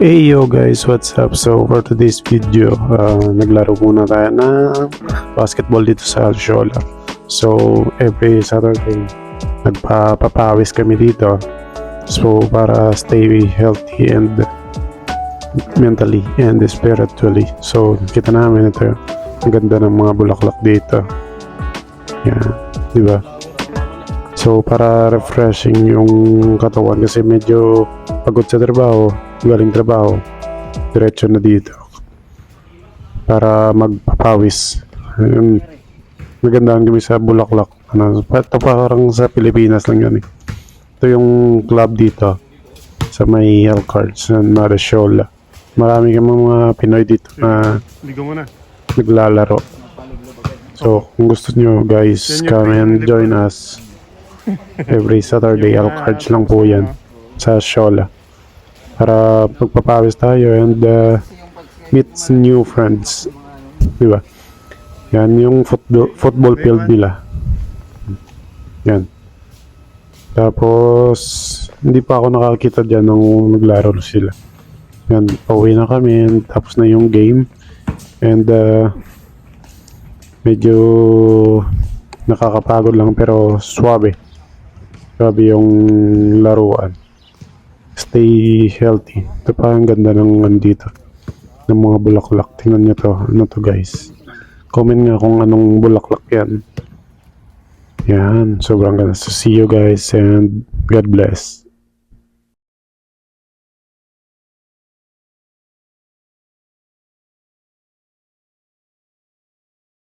Hey yo guys, what's up? So for today's video, uh, naglaro muna tayo ng basketball dito sa Alshola. So every Saturday, nagpapapawis kami dito. So para stay healthy and mentally and spiritually. So kita namin ito, ang ganda ng mga bulaklak dito. Yan, di ba? So para refreshing yung katawan kasi medyo pagod sa trabaho, galing trabaho, diretso na dito. Para magpapawis. Ayun. Magandaan kami sa Bulaklak. Ano, ito parang sa Pilipinas lang yan eh. Ito yung club dito sa may Elcards na Marashola. Marami kami mga Pinoy dito na. naglalaro. So, kung gusto nyo guys, come and join us. Every Saturday, Elcards lang po yan sa Shola. Para magpapawis tayo and uh, meet new friends. Di ba? Yan yung football, football field nila. Yan. Tapos, hindi pa ako nakakita dyan nung naglaro sila. Yan, pauwi na kami and tapos na yung game. And uh, medyo nakakapagod lang pero swabe. Swabe yung laruan. Stay healthy. Ito pa ang ganda ng andito. Ng mga bulaklak. Tingnan nyo to. Ano to guys? Comment nga kung anong bulaklak yan. Yan. Sobrang ganda. So see you guys and God bless.